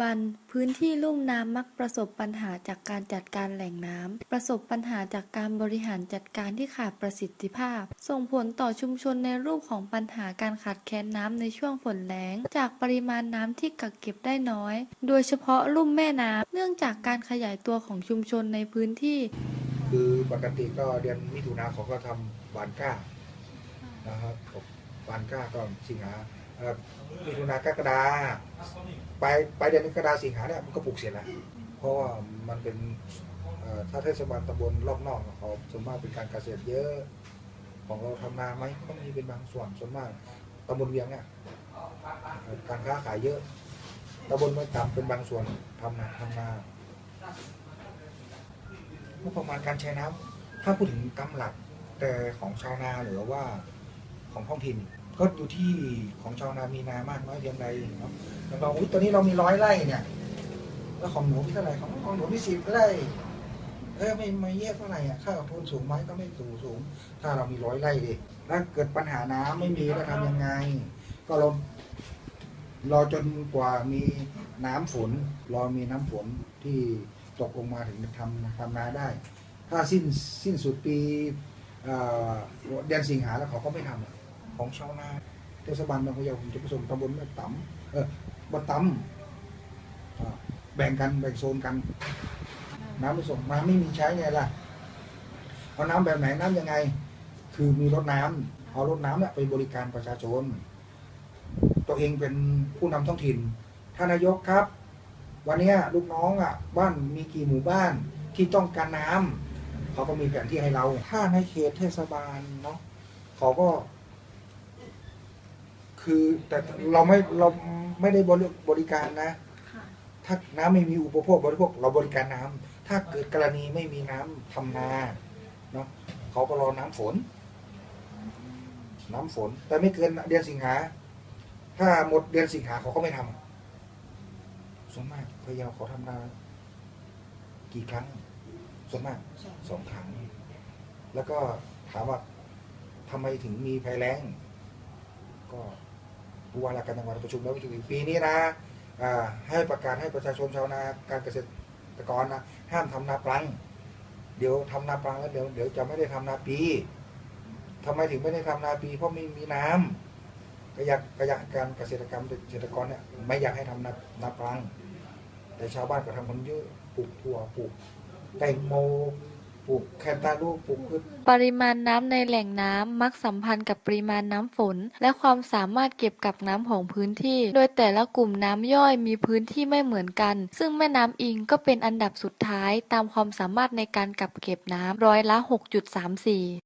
บัน พื้นที่ลุ่มน้ำมักประสบปัญหาจากการจัดการแหล่งน้ำ ประสบปัญหาจากการบริหารจัดการที่ขาดประสิทธิภาพ ส่งผลต่อชุมชนในรูปของปัญหาการขาดแคลนน้ำในช่วงฝนแล้ง จากปริมาณน้ำที่กักเก็บได้น้อย โดยเฉพาะลุ่มแม่น้ำเนื่องจากการขยายตัวของชุมชนในพื้นที่ คือปกติก็เดือนมิถุนาเขาก็ทำบานก้านะครับบานก้าก็สิงหา มิถุนากรกฎาไปไปเดือนกรกฎาสิงหาเนี่ยมันก็ปลูกเสร็จแล้วเพราะว่ามันเป็นถ้าเทศบาลตำบลรอบนอกเขาส่วนมากเป็นการเกษตรเยอะของเราทำนาไหมก็มีเป็นบางส่วนส่วนมากตำบลเวียงเนี่ยการค้าขายเยอะตำบลไม่ต่ำเป็นบางส่วนทำนาทำนางบประมาณการใช้น้ำถ้าพูดถึงกำหลักแต่ของชาวนาหรือว่าของท้องถิ่น ก็อยู่ที่ของชาวนามีนามากน้อยเพียงใดเนาะอย่างเราอุ๊ยตอนนี้เรามีร้อยไร่เนี่ย แล้วของหนูมีเท่าไหร่ของของหนูมีสิบไร่เออไม่ไม่แยกเท่าไหร่อะค่าทุนสูงไหมก็ไม่สูงสูง ถ้าเรามีร้อยไร่ดิถ้าเกิดปัญหาน้ำไม่มีแล้วทำยังไง ก็เรารอจนกว่ามีน้ำฝนรอมีน้ำฝนที่ตกลงมาถึงจะทำทำนาได้ ถ้าสิ้นสิ้นสุดปีเดือนสิงหาแล้วเขาก็ไม่ทำ ของชาวนาเทศบาลบางพะเยาผมจะผสมตำบลแม่ตำเออบ้านตำอ่าแบ่งกันแบ่งโซนกัน น้ำไม่ส่งมาไม่มีใช้ไงล่ะเอาน้ำแบบไหนน้ำยังไง คือมีรถน้ำเอารถน้ำเนี่ยไปบริการประชาชน ตัวเองเป็นผู้นำท้องถิ่นท่านนายกครับ วันเนี้ยลูกน้องอะ บ้านมีกี่หมู่บ้านที่ต้องการน้ำเขาก็มีแผนที่ให้เรา ถ้าในเขตเทศบาลเนาะเขาก็ คือแต่เราไม่เราไม่ได้บริบริการนะ ถ้าน้ำไม่มีอุปโภคบริโภคเราบริการน้ำถ้าเกิดกรณีไม่มีน้ำทำนาเนาะเขาก็รอน้ำฝน น้ำฝน แต่ไม่เกินเดือนสิงหา ถ้าหมดเดือนสิงหาเขาก็ไม่ทำส่วนมากพะเยาเขาทำนา กี่ครั้ง ส่วนมาก สองครั้ง แล้วก็ถามว่าทำไมถึงมีภัยแล้งก็ ผู้ว่าราชการจังหวัดประชุมแล้วประชุมอีกปีนี้นะให้ประกาศให้ประชาชนชาวนาการเกษตรกรนะห้ามทำนาปลัง เดี๋ยวทำนาปลังแล้วเดี๋ยวเดี๋ยวจะไม่ได้ทำนาปีทำไมถึงไม่ได้ทำนาปี เพราะไม่มีน้ำก็อยากก็อยากการเกษตรกรรมเกษตรกรเนี่ยไม่อยากให้ทำนานาปลัง แต่ชาวบ้านก็ทำกันเยอะปลูกถั่วปลูกแตงโม ปลูกแคนตาลูปปลูกพืช ปริมาณน้ำในแหล่งน้ำมักสัมพันธ์กับปริมาณน้ำฝน และความสามารถเก็บกักน้ำของพื้นที่ โดยแต่ละกลุ่มน้ำย่อยมีพื้นที่ไม่เหมือนกัน ซึ่งแม่น้ำอิงก็เป็นอันดับสุดท้ายตามความสามารถในการกักเก็บน้ำร้อยละ 6.34